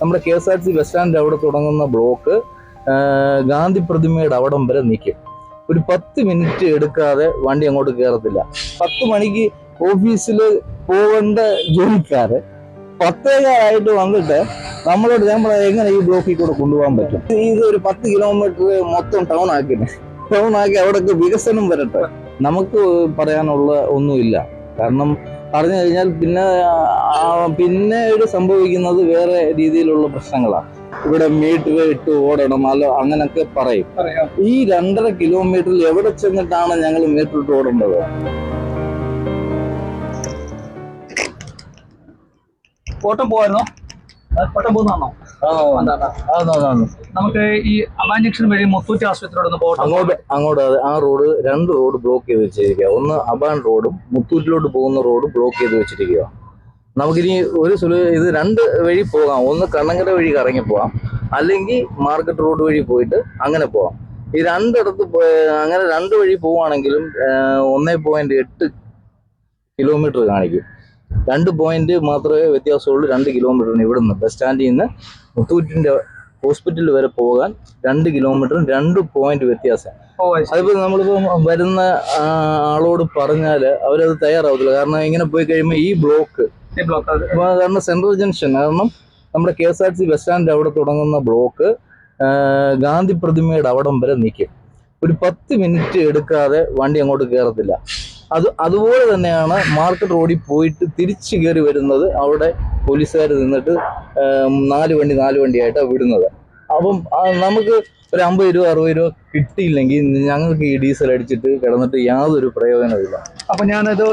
നമ്മുടെ K S R C bus stand അവിടെ തുടങ്ങുന്ന ബ്ലോക്ക് ഗാന്ധി പ്രതിമയുടെ അവിടം വരെ നിൽക്കും ഒരു പത്ത് മിനിറ്റ് എടുക്കാതെ വണ്ടി അങ്ങോട്ട് കയറത്തില്ല പത്ത് മണിക്ക് ഓഫീസിൽ പോകേണ്ട ജോലിക്കാര് പത്തേകാലായിട്ട് വന്നിട്ട് നമ്മളോട് ഞാൻ പറയാം എങ്ങനെ ഈ ബ്ലോക്കിൽ കൂടെ കൊണ്ടുപോകാൻ പറ്റും? ഇത് ഒരു പത്ത് കിലോമീറ്റർ മൊത്തം ടൗൺ ആക്കിന് ടൗൺ ആക്കി അവിടേക്ക് വികസനം വരട്ടെ. നമുക്ക് പറയാനുള്ള ഒന്നുമില്ല. കാരണം പറഞ്ഞു കഴിഞ്ഞാൽ പിന്നെ പിന്നെ പിന്നീട് സംഭവിക്കുന്നത് വേറെ രീതിയിലുള്ള പ്രശ്നങ്ങളാണ് ഇവിടെ മീറ്റർ ഇട്ട് ഓടണം അല്ല അങ്ങനൊക്കെ പറയും. ഈ രണ്ടര കിലോമീറ്ററിൽ എവിടെ ചെന്നിട്ടാണ് ഞങ്ങൾ മീറ്റർ ഇട്ട് ഓടേണ്ടത്? ഓട്ടം പോവായിരുന്നോ? നമുക്ക് ഈ അബാഞ്ചക്ഷൻ വഴി മുത്തൂറ്റ് ആശുപത്രിയോട് അങ്ങോട്ട് അങ്ങോട്ട് ആ റോഡ് രണ്ട് റോഡ് ബ്ലോക്ക് ചെയ്ത് വെച്ചിരിക്കുക ഒന്ന് അബാൻ റോഡും മുത്തൂറ്റിലോട്ട് പോകുന്ന റോഡ് ബ്ലോക്ക് ചെയ്ത് വെച്ചിരിക്കുക നമുക്കിനി ഒരു സുലു ഇത് രണ്ട് വഴി പോകാം. ഒന്ന് കണ്ണങ്കര വഴി കറങ്ങി പോകാം അല്ലെങ്കിൽ മാർക്കറ്റ് റോഡ് വഴി പോയിട്ട് അങ്ങനെ പോകാം ഈ രണ്ടിടത്ത് അങ്ങനെ രണ്ട് വഴി പോവുകയാണെങ്കിലും ഒന്നേ പോയിന്റ് എട്ട് കിലോമീറ്റർ കാണിക്കും. രണ്ട് പോയിന്റ് മാത്രമേ വ്യത്യാസമുള്ളൂ രണ്ട് കിലോമീറ്ററിന് ഇവിടുന്ന് ബസ് സ്റ്റാൻഡിൽ നിന്ന് മുത്തൂറ്റിന്റെ ഹോസ്പിറ്റൽ വരെ പോകാൻ രണ്ട് കിലോമീറ്ററും രണ്ട് പോയിന്റ് വ്യത്യാസം. അതിപ്പോ നമ്മളിപ്പോ വരുന്ന ആളോട് പറഞ്ഞാൽ അവരത് തയ്യാറാവത്തില്ല. കാരണം ഇങ്ങനെ പോയി കഴിയുമ്പോൾ ഈ ബ്ലോക്ക് കാരണം സെൻട്രൽ ജംഗ്ഷൻ കാരണം നമ്മുടെ K S R C bus stand അവിടെ തുടങ്ങുന്ന ബ്ലോക്ക് ഗാന്ധി പ്രതിമയുടെ അവിടം വരെ നിൽക്കും ഒരു പത്ത് മിനിറ്റ് എടുക്കാതെ വണ്ടി അങ്ങോട്ട് കയറത്തില്ല അത് അതുപോലെ തന്നെയാണ് മാർക്കറ്റ് റോഡിൽ പോയിട്ട് തിരിച്ചു കയറി വരുന്നത് അവിടെ പോലീസുകാർ നിന്നിട്ട് നാല് വണ്ടി നാല് വണ്ടിയായിട്ടാണ് വിടുന്നത്. അപ്പം നമുക്ക് ഒരു അമ്പത് രൂപ അറുപത് രൂപ കിട്ടിയില്ലെങ്കിൽ ഞങ്ങൾക്ക് ഈ ഡീസൽ അടിച്ചിട്ട് കിടന്നിട്ട് യാതൊരു പ്രയോജനമില്ല അപ്പം ഞാനത്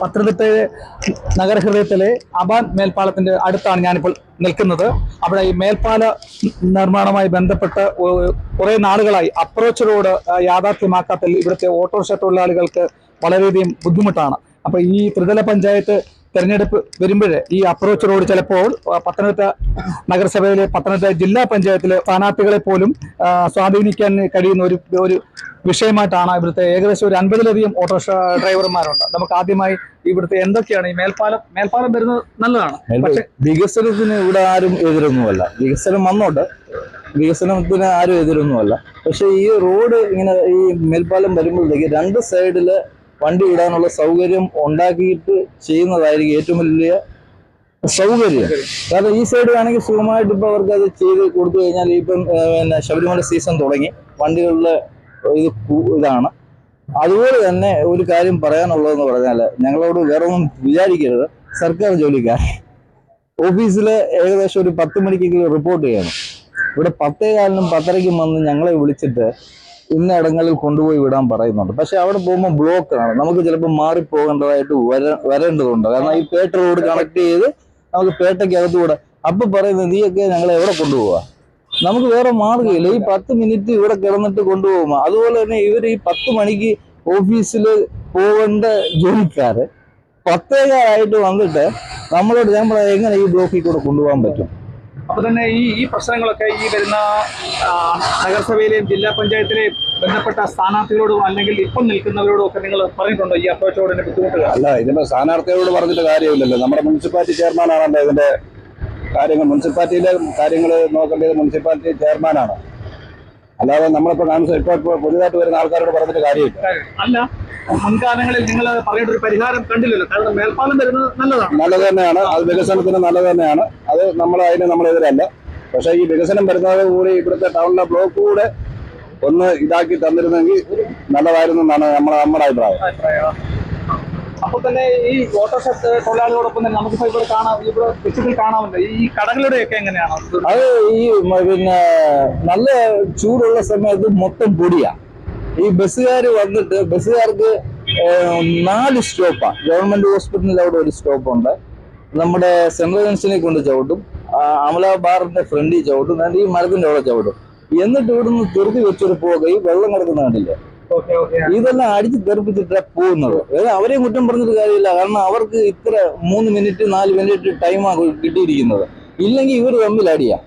പത്തനംതിട്ടയിലെ പത്തനംതിട്ട നഗരഹൃദയത്തിലെ അബാൻ മേൽപ്പാലത്തിന്റെ അടുത്താണ് ഞാനിപ്പോൾ നിൽക്കുന്നത്. അവിടെ ഈ മേൽപ്പാല നിർമ്മാണവുമായി ബന്ധപ്പെട്ട് കുറേ നാളുകളായി അപ്രോച്ച് റോഡ് യാഥാർത്ഥ്യമാക്കാത്ത ഇവിടുത്തെ ഓട്ടോറിക്ഷ തൊഴിലാളികൾക്ക് വളരെയധികം ബുദ്ധിമുട്ടാണ്. അപ്പൊ ഈ ത്രിതല പഞ്ചായത്ത് തെരഞ്ഞെടുപ്പ് വരുമ്പോഴേ ഈ അപ്രോച്ച് റോഡ് ചിലപ്പോൾ പത്തനംതിട്ട നഗരസഭയിലെ പത്തനംതിട്ട ജില്ലാ പഞ്ചായത്തിലെ സ്ഥാനാർത്ഥികളെ പോലും സ്വാധീനിക്കാൻ കഴിയുന്ന ഒരു ഒരു വിഷയമായിട്ടാണ് ഇവിടുത്തെ ഏകദേശം ഒരു അൻപതിലധികം ഓട്ടോറിക്ഷ ഡ്രൈവർമാരുണ്ട്. നമുക്ക് ആദ്യമായി ഇവിടുത്തെ എന്തൊക്കെയാണ് ഈ മേൽപ്പാലം മേൽപ്പാലം വരുന്നത് നല്ലതാണ്. പക്ഷേ വികസനത്തിന് ഇവിടെ ആരും എതിരൊന്നുമല്ല. വികസനം വന്നോട്ട് വികസനത്തിന് ആരും എതിരൊന്നുമല്ല. പക്ഷേ ഈ റോഡ് ഇങ്ങനെ ഈ മേൽപ്പാലം വരുമ്പോഴത്തേക്ക് രണ്ട് സൈഡിൽ വണ്ടി ഇടാനുള്ള സൗകര്യം ഉണ്ടാക്കിയിട്ട് ചെയ്യുന്നതായിരിക്കും ഏറ്റവും വലിയ സൗകര്യം. കാരണം ഈ സൈഡ് ആണെങ്കിൽ സുഖമായിട്ട് ഇപ്പൊ അവർക്ക് അത് ചെയ്ത് കൊടുത്തു കഴിഞ്ഞാൽ ഇപ്പം പിന്നെ ശബരിമല സീസൺ തുടങ്ങി. വണ്ടികളിലെ ഇത് ഇതാണ്. അതുപോലെ തന്നെ ഒരു കാര്യം പറയാനുള്ളതെന്ന് പറഞ്ഞാൽ ഞങ്ങളോട് വേറെ ഒന്നും വിചാരിക്കരുത്. സർക്കാർ ജോലിക്കാർ. ഓഫീസിൽ ഏകദേശം ഒരു പത്ത് മണിക്കെങ്കിലും റിപ്പോർട്ട് ചെയ്യണം. ഇവിടെ പത്തേ കാലിനും പത്തരയ്ക്കും വന്ന് ഞങ്ങളെ വിളിച്ചിട്ട് ഇന്ന ഇടങ്ങളിൽ കൊണ്ടുപോയി വിടാൻ പറയുന്നുണ്ട്. പക്ഷെ അവിടെ പോകുമ്പോൾ ബ്ലോക്കാണ് നമുക്ക് ചിലപ്പോൾ മാറിപ്പോകേണ്ടതായിട്ട് വര വരേണ്ടതുണ്ട്. കാരണം ഈ പേട്ട റോഡ് കണക്ട് ചെയ്ത് നമുക്ക് പേട്ടയ്ക്കകത്ത് കൂടെ അപ്പൊ പറയുന്നത് നീയൊക്കെ ഞങ്ങളെ എവിടെ കൊണ്ടുപോവാ? നമുക്ക് വേറെ മാർഗമില്ല ഈ പത്ത് മിനിറ്റ് ഇവിടെ കിടന്നിട്ട് കൊണ്ടുപോകുമ്പോ അതുപോലെ തന്നെ ഇവർ ഈ പത്ത് മണിക്ക് ഓഫീസിൽ പോകേണ്ട ജോലിക്കാര് പത്തേകാലായിട്ട് വന്നിട്ട് നമ്മളോട് ഞാൻ എങ്ങനെ ഈ ബ്ലോക്കിൽ കൂടെ കൊണ്ടുപോകാൻ പറ്റും? അപ്പൊ തന്നെ ഈ ഈ പ്രശ്നങ്ങളൊക്കെ ഈ വരുന്ന നഗരസഭയിലെയും ജില്ലാ പഞ്ചായത്തിലെയും ബന്ധപ്പെട്ട സ്ഥാനാർത്ഥികളോടും അല്ലെങ്കിൽ ഇപ്പം നിൽക്കുന്നവരോടും ഒക്കെ നിങ്ങൾ പറഞ്ഞിട്ടുണ്ടോ ഈ അപ്രോച്ചോട് എന്നെ ബുദ്ധിമുട്ടുകൾ? അല്ല ഇതിന്റെ സ്ഥാനാർത്ഥികളോട് പറഞ്ഞിട്ട് കാര്യമില്ലല്ലോ. നമ്മുടെ മുനിസിപ്പാലിറ്റി ചെയർമാനാണല്ലോ ഇതിന്റെ കാര്യങ്ങൾ. മുനിസിപ്പാലിറ്റിയിലെ കാര്യങ്ങൾ നോക്കേണ്ടത് മുനിസിപ്പാലിറ്റി ചെയർമാനാണ്. അല്ലാതെ നമ്മളിപ്പോ കാണുന്ന ഇപ്പൊ ഇപ്പൊ പുതിയതായിട്ട് വരുന്ന ആൾക്കാരോട് പറഞ്ഞിട്ട് കാര്യമില്ല. അല്ല മുൻകാലങ്ങളിൽ നിങ്ങൾ പറയേണ്ട ഒരു പരിഹാരം കണ്ടില്ലല്ലോ. കാരണം മേൽപ്പാലം വരുന്നത് നല്ലതാണ്. നല്ലത് തന്നെയാണ്. അത് വികസനത്തിന് നല്ലത് തന്നെയാണ്. അത് നമ്മൾ അതിന് നമ്മളെതിരല്ല പക്ഷേ ഈ വികസനം വരുന്നത് കൂടി ഇവിടുത്തെ ടൗണിലെ ബ്ലോക്ക് കൂടെ ഒന്ന് ഇതാക്കി തന്നിരുന്നെങ്കിൽ നല്ലതായിരുന്നു എന്നാണ് നമ്മുടെ നമ്മുടെ അഭിപ്രായം. അപ്പൊ തന്നെ ഈ ഓട്ടോറിക്ഷ തൊഴിലാളികളോടൊപ്പം തന്നെ നമുക്കിപ്പോ ഇവിടെ കാണാം ഇവിടെ വെച്ചിട്ട് കാണാമല്ലോ. ഈ കടകളുടെയൊക്കെ എങ്ങനെയാണ്? അത് ഈ പിന്നെ നല്ല ചൂടുള്ള സമയത്ത് മൊത്തം പൊടിയാ. ഈ ബസ്സുകാർ വന്നിട്ട് ബസ്സുകാർക്ക് നാല് സ്റ്റോപ്പാണ് ഗവൺമെന്റ് ഹോസ്പിറ്റലിൽ അവിടെ ഒരു സ്റ്റോപ്പുണ്ട്. നമ്മുടെ സെൻട്രൽ ജംഗ്ഷനിൽ കൊണ്ട് ചവിട്ടും അമല ബാറിന്റെ ഫ്രണ്ടിൽ ചവിട്ടും ഈ മരത്തിന്റെ അവിടെ ചവിട്ടും. എന്നിട്ട് ഇവിടുന്ന് തിരുത്തി വെച്ചൊരു പോകുക ഈ വെള്ളം കിടക്കുന്ന കണ്ടില്ലേ? ഇതെല്ലാം അടിച്ച് തെറിപ്പിച്ചിട്ടാ പോകുന്നത്. അവരെയും കുറ്റം പറഞ്ഞിട്ട് കാര്യമില്ല. കാരണം അവർക്ക് ഇത്ര മൂന്ന് മിനിറ്റ് നാല് മിനിറ്റ് ടൈമാണ് കിട്ടിയിരിക്കുന്നത്. ഇല്ലെങ്കിൽ ഇവർ തമ്മിൽ അടിയാ.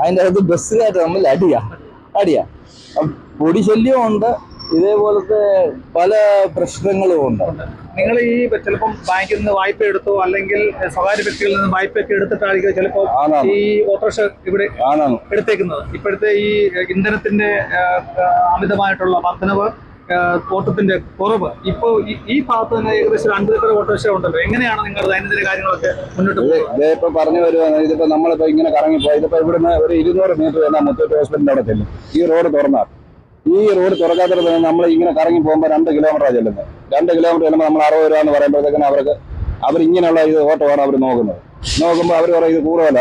അതിന്റെ അകത്ത് ബസ്സുകാർ തമ്മിൽ അടിയാ. അടിയാ. പൊടി ശല്യമുണ്ട് ഇതേപോലത്തെ പല പ്രശ്നങ്ങളും ഉണ്ട്. നിങ്ങൾ ഈ ചിലപ്പം ബാങ്കിൽ നിന്ന് വായ്പ എടുത്തോ അല്ലെങ്കിൽ സ്വകാര്യ വ്യക്തികളിൽ നിന്ന് വായ്പ ഒക്കെ എടുത്തിട്ടായിരിക്കും ചിലപ്പോൾ ഈ ഓട്ടോറിക്ഷ ഇവിടെ എടുത്തേക്കുന്നത്. ഇപ്പോഴത്തെ ഈ ഇന്ധനത്തിന്റെ അമിതമായിട്ടുള്ള വർധനവ് ഓട്ടത്തിന്റെ കുറവ്. ഇപ്പോ ഈ- ഭാഗത്ത് തന്നെ ഏകദേശം രണ്ടു ലിറ്റർ ഓട്ടോറിക്ഷ ഉണ്ടല്ലോ. എങ്ങനെയാണ് നിങ്ങൾ ദൈനംദിന കാര്യങ്ങളൊക്കെ മുന്നോട്ട് പോകുന്നത് ഇതിപ്പോ പറഞ്ഞു വരുവാണ് ഇതിപ്പോ നമ്മളിപ്പോ ഇങ്ങനെ കറങ്ങിപ്പോ ഇതിപ്പോ ഇവിടുന്ന് ഒരു ഇരുന്നൂറ് മീറ്റർ തന്നെ മുത്തൂറ്റ് ഹോസ്പിറ്റലിന്റെ അവിടെ ചെല്ലും ഈ റോഡ് തുറന്നാൽ ഈ റോഡ് തുറക്കാത്തടത്ത് നമ്മൾ ഇങ്ങനെ കറങ്ങി പോകുമ്പോൾ രണ്ട് കിലോമീറ്ററാണ് ചെല്ലുന്നത്. രണ്ട് കിലോമീറ്റർ ചെല്ലുമ്പോൾ നമ്മൾ അറുപത് രൂപ എന്ന് പറയുമ്പോഴത്തേക്കും അവർക്ക് അവർ ഇങ്ങനെയുള്ള ഇത് ഓട്ടമാണ് അവർ നോക്കുന്നത്. നോക്കുമ്പോൾ അവർ പറയും ഇത് കൂടുതല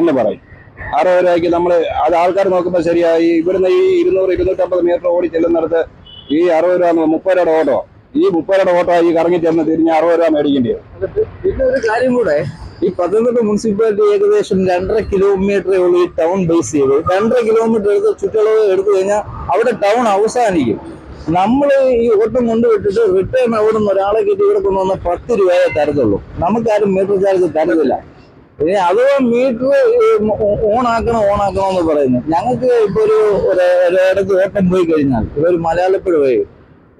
എന്ന് പറയും. അറുപത് രൂപയ്ക്ക് നമ്മൾ അത് ആൾക്കാർ നോക്കുമ്പോൾ ശരിയായി ഇവിടുന്ന് ഈ ഇരുന്നൂറ് ഇരുന്നൂറ്റമ്പത് മീറ്റർ ഓടി ചെല്ലുന്നിടത്ത് ഈ അറുപത് രൂപ മുപ്പത് രൂപയുടെ ഓട്ടോ ഈ മുപ്പത് രൂപയുടെ ഓട്ടോ ഈ കറങ്ങി ചെന്ന് തിരിഞ്ഞ് അറുപത് രൂപ മേടിക്കേണ്ടി വരും. പിന്നെ ഒരു കാര്യം കൂടെ. ഈ പത്തനംതിട്ട മുനിസിപ്പാലിറ്റി ഏകദേശം രണ്ടര കിലോമീറ്ററേ ഉള്ളൂ ഈ ടൗൺ ബേസ് ചെയ്ത്. രണ്ടര കിലോമീറ്റർ എടുത്ത് ചുറ്റളവ് എടുത്തു കഴിഞ്ഞാൽ അവിടെ ടൗൺ അവസാനിക്കും. നമ്മൾ ഈ ഓട്ടം കൊണ്ടുവിട്ടിട്ട് റിട്ടേൺ അവിടെ നിന്ന് ഒരാളെ കയറ്റി ഇവിടെ കൊണ്ടുവന്ന പത്ത് രൂപയെ തരത്തുള്ളൂ. നമുക്കാരും മീറ്റർ ചാർജ് തരത്തില്ല. ഇനി അഥവാ മീറ്റർ ഓൺ ആക്കണം ഓൺ ആക്കണം എന്ന് പറയുന്നു. ഞങ്ങൾക്ക് ഇപ്പൊ ഒരു ഒരു- ഒരിടത്ത് ഓട്ടം പോയി കഴിഞ്ഞാൽ ഒരു മലയാളപ്പുഴ പോയി.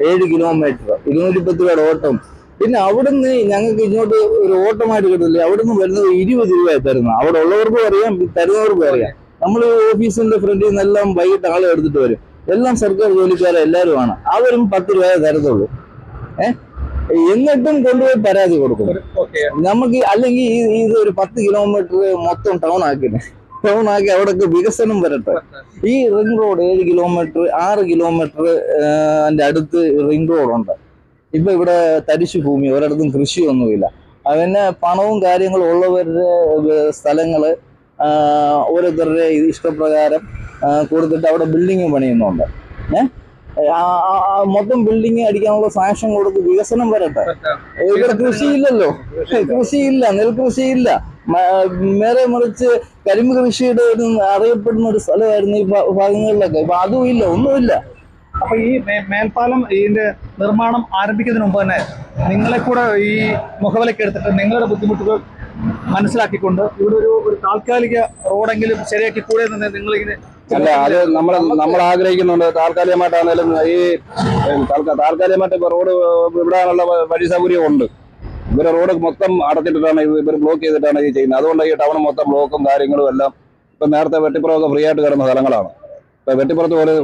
ഏഴ് കിലോമീറ്റർ ഇരുന്നൂറ്റി പത്ത് രൂപയുടെ ഓട്ടം. പിന്നെ അവിടുന്ന് ഞങ്ങൾക്ക് ഇങ്ങോട്ട് ഒരു ഓട്ടമായിട്ട് കിട്ടില്ല അവിടുന്ന് വരുന്നത് ഇരുപത് രൂപ തരുന്നത് അവിടെ ഉള്ളവർക്കും അറിയാം തരുന്നവർക്കും അറിയാം. നമ്മൾ ഓഫീസിന്റെ ഫ്രണ്ടിൽ നിന്നെല്ലാം വൈകിട്ട് ആളെ എടുത്തിട്ട് വരും. എല്ലാം സർക്കാർ ജോലിക്കാരെ എല്ലാവരുമാണ്. അവരും പത്ത് രൂപയെ തരത്തുള്ളൂ. ഏഹ് എന്നിട്ടും കൊണ്ടുപോയി പരാതി കൊടുക്കും. നമുക്ക് അല്ലെങ്കിൽ ഇത് ഒരു പത്ത് കിലോമീറ്റർ മൊത്തം ടൗൺ ആക്കിനെ ടൗൺ ആക്കി അവിടൊക്കെ വികസനം വരട്ടെ. ഈ റിംഗ് റോഡ് ഏഴ് കിലോമീറ്റർ ആറ് കിലോമീറ്റർ അതിന്റെ അടുത്ത് റിംഗ് റോഡുണ്ട് ഇപ്പൊ ഇവിടെ തരിശു ഭൂമി ഒരിടത്തും കൃഷിയൊന്നുമില്ല. അതിന് പണവും കാര്യങ്ങളും ഉള്ളവരുടെ സ്ഥലങ്ങൾ ഓരോരുത്തരുടെ ഇഷ്ടപ്രകാരം കൊടുത്തിട്ട് അവിടെ ബിൽഡിങ് പണിയുന്നുണ്ട്. ഏഹ് മൊത്തം ബിൽഡിങ് അടിക്കാനുള്ള സാങ്ഷൻ കൊടുത്ത് വികസനം വരട്ടെ. ഇവിടെ കൃഷിയില്ലല്ലോ. കൃഷിയില്ല നെൽകൃഷിയില്ല. നേരെ മറിച്ച് കരിമ്പ് കൃഷിയുടെ ഒരു അറിയപ്പെടുന്ന ഒരു സ്ഥലമായിരുന്നു ഈ ഭാഗങ്ങളിലൊക്കെ. ഇപ്പൊ അതും ഇല്ല ഒന്നുമില്ല. അപ്പൊ ഈ മേൽപ്പാലം ഇതിന്റെ നിർമ്മാണം ആരംഭിക്കുന്നതിന് മുമ്പ് തന്നെ നിങ്ങളെ കൂടെ ഈ മുഖവിലക്ക് എടുത്തിട്ട് നിങ്ങളുടെ ബുദ്ധിമുട്ടുകൾ മനസ്സിലാക്കിക്കൊണ്ട് ഇവിടെ ഒരു ഒരു താൽക്കാലിക റോഡെങ്കിലും ശരിയാക്കി കൂടെ നിന്ന് നിങ്ങളിങ്ങനെ അല്ല അത് നമ്മൾ നമ്മൾ ആഗ്രഹിക്കുന്നുണ്ട്. താൽക്കാലികമായിട്ടാണെങ്കിലും ഈ താൽക്കാലികമായിട്ട് ഇപ്പൊ റോഡ് വിടാനുള്ള വ- വഴി സൗകര്യം ഉണ്ട്. ഇവരെ റോഡ് മൊത്തം അടച്ചിട്ടിട്ടാണ് ഇവർ ബ്ലോക്ക് ചെയ്തിട്ടാണ് ഈ ചെയ്യുന്നത്. അതുകൊണ്ട് ഈ ടൗൺ മൊത്തം ബ്ലോക്കും കാര്യങ്ങളും എല്ലാം ഇപ്പൊ നേരത്തെ വെട്ടിപ്പുറമൊക്കെ ഫ്രീ ആയിട്ട് കിടന്ന സ്ഥലങ്ങളാണ്. ഇപ്പൊ വെട്ടിപ്പുറത്ത് പോലെ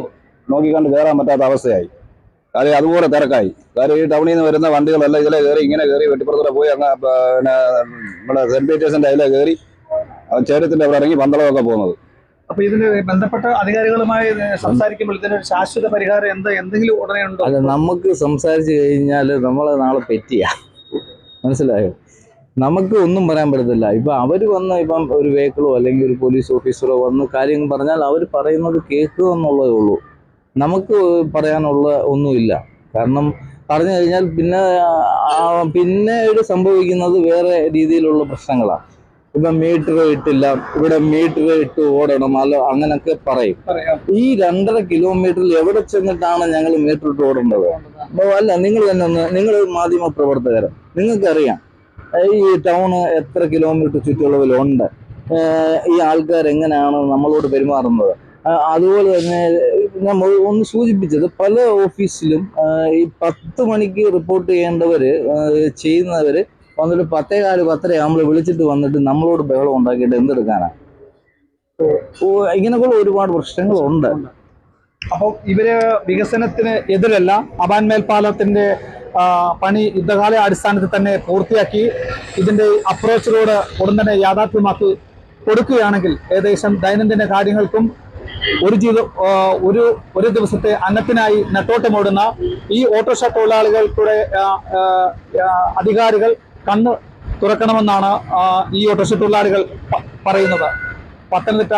നോക്കിക്കണ്ട് കയറാൻ പറ്റാത്ത അവസ്ഥയായി. കാര്യം അതുപോലെ തിരക്കായി. കാര്യം ഈ ടൗണിൽ നിന്ന് വരുന്ന വണ്ടികളെല്ലാം ഇതിലെ കയറി ഇങ്ങനെ കയറി വെട്ടിപ്പുറത്തൂടെ പോയി അങ്ങ് പിന്നെ നമ്മുടെ സെന്റ് പീറ്റേഴ്സിന്റെ അതിലെ കയറി ചേരത്തിന്റെ അവിടെ ഇറങ്ങി പന്തളമൊക്കെ പോകുന്നത്. അപ്പൊ ഇതിന് ബന്ധപ്പെട്ട അധികാരികളുമായി സംസാരിക്കുമ്പോൾ ഇതിനൊരു ശാശ്വത പരിഹാരം എന്താ എന്തെങ്കിലും ഉടനെ ഉണ്ടോ അല്ല നമുക്ക് സംസാരിച്ചു കഴിഞ്ഞാൽ നമ്മളെ നാളെ പെറ്റിയ. മനസ്സിലായോ? നമുക്ക് ഒന്നും പറയാൻ പറ്റത്തില്ല. ഇപ്പൊ അവർ വന്ന് ഇപ്പം ഒരു വെഹിക്കിളോ അല്ലെങ്കിൽ ഒരു പോലീസ് ഓഫീസറോ വന്ന് കാര്യം പറഞ്ഞാൽ അവർ പറയുന്നത് കേൾക്കുക എന്നുള്ളതേ ഉള്ളൂ. നമുക്ക് പറയാനുള്ള ഒന്നുമില്ല. കാരണം പറഞ്ഞു കഴിഞ്ഞാൽ പിന്നെ പിന്നെ പിന്നീട് സംഭവിക്കുന്നത് വേറെ രീതിയിലുള്ള പ്രശ്നങ്ങളാണ്. ഇപ്പം മീറ്റർ ഇട്ടില്ല ഇവിടെ മീറ്റർ ഇട്ട് ഓടണം അല്ല അങ്ങനൊക്കെ പറയും. ഈ രണ്ടര കിലോമീറ്ററിൽ എവിടെ ചെന്നിട്ടാണ് ഞങ്ങൾ മീറ്റർ ഇട്ട് ഓടേണ്ടത്? അപ്പൊ അല്ല നിങ്ങൾ തന്നെ ഒന്ന് നിങ്ങൾ മാധ്യമ പ്രവർത്തകർ നിങ്ങൾക്കറിയാം ഈ ടൗണ് എത്ര കിലോമീറ്റർ ചുറ്റളവിലുണ്ട്. ഈ ആൾക്കാർ എങ്ങനെയാണ് നമ്മളോട് പെരുമാറുന്നത്? അതുപോലെ തന്നെ ഞാൻ ഒന്ന് സൂചിപ്പിച്ചത് പല ഓഫീസിലും ഈ പത്ത് മണിക്ക് റിപ്പോർട്ട് ചെയ്യേണ്ടവര് ചെയ്യുന്നവര് വന്നിട്ട് പത്തേകാൽ പത്തര ആകുമ്പോൾ വിളിച്ചിട്ട് വന്നിട്ട് നമ്മളോട് ബഹളം ഉണ്ടാക്കിയിട്ട് എന്തെടുക്കാനാ? ഇങ്ങനെയുള്ള ഒരുപാട് പ്രശ്നങ്ങളുണ്ട്. അപ്പോൾ ഇവർ വികസനത്തിന് എതിരല്ല അബാൻ മേൽപ്പാലത്തിന്റെ പണി യുദ്ധകാല അടിസ്ഥാനത്തിൽ തന്നെ പൂർത്തിയാക്കി ഇതിന്റെ അപ്രോച്ചിലൂടെ ഉടൻ തന്നെ യാഥാർത്ഥ്യമാക്കി കൊടുക്കുകയാണെങ്കിൽ ഏകദേശം ദൈനംദിന കാര്യങ്ങൾക്കും ഒരു ജീവിത ഒരു ഒരു ദിവസത്തെ അന്നത്തിനായി നെട്ടോട്ടമോടുന്ന ഈ ഓട്ടോറിക്ഷ തൊഴിലാളികൾക്കൂടെ അധികാരികൾ കണ്ണ് തുറക്കണമെന്നാണ് ഈ ഓട്ടോറിക്ഷ തൊഴിലാളികൾ പറയുന്നത്. പത്തനംതിട്ട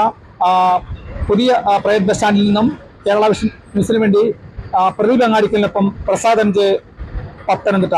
പുതിയ പ്രൈവറ്റ് ബസ് സ്റ്റാൻഡിൽ നിന്നും കേരള വിഷൻ ന്യൂസിന് വേണ്ടി പ്രദീപ് അങ്ങാടിക്കലിനൊപ്പം പ്രസാദ് എം ജെ പത്തനംതിട്ട.